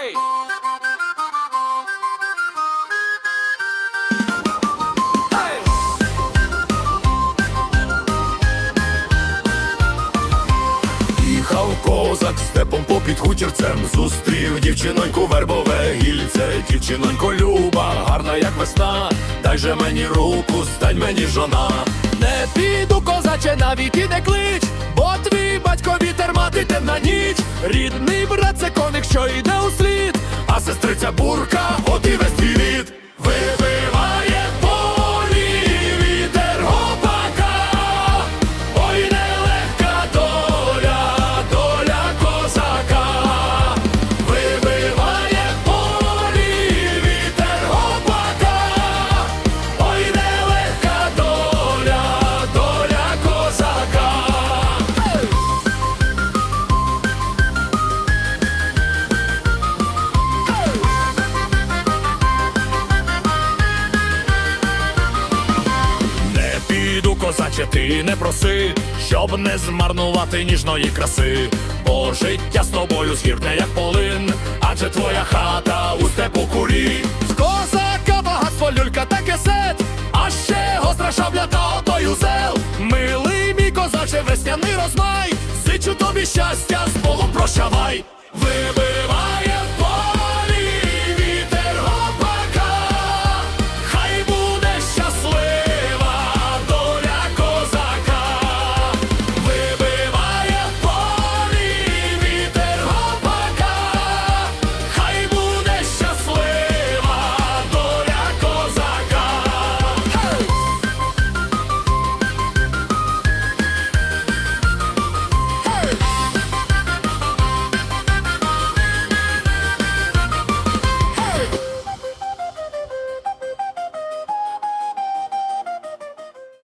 Їхав козак степом попід хутірцем, зустрів дівчиноньку вербове гільце, дівчинонько люба, гарна як весна, дай же мені руку, стань мені жона. Не піду, козаче, навіки не батько мати темна ніч. Рідний брат це коник, що йде у слід, а сестриця бурка, от і весь козаче, ти не проси, щоб не змарнувати ніжної краси, бо життя з тобою згірне, як полин, адже твоя хата у степу курі. В козака багатство люлька та кисет, а ще гостра шабля та отой узел. Милий мій козаче, весняний розмай, зичу тобі щастя, з Богом прощавай.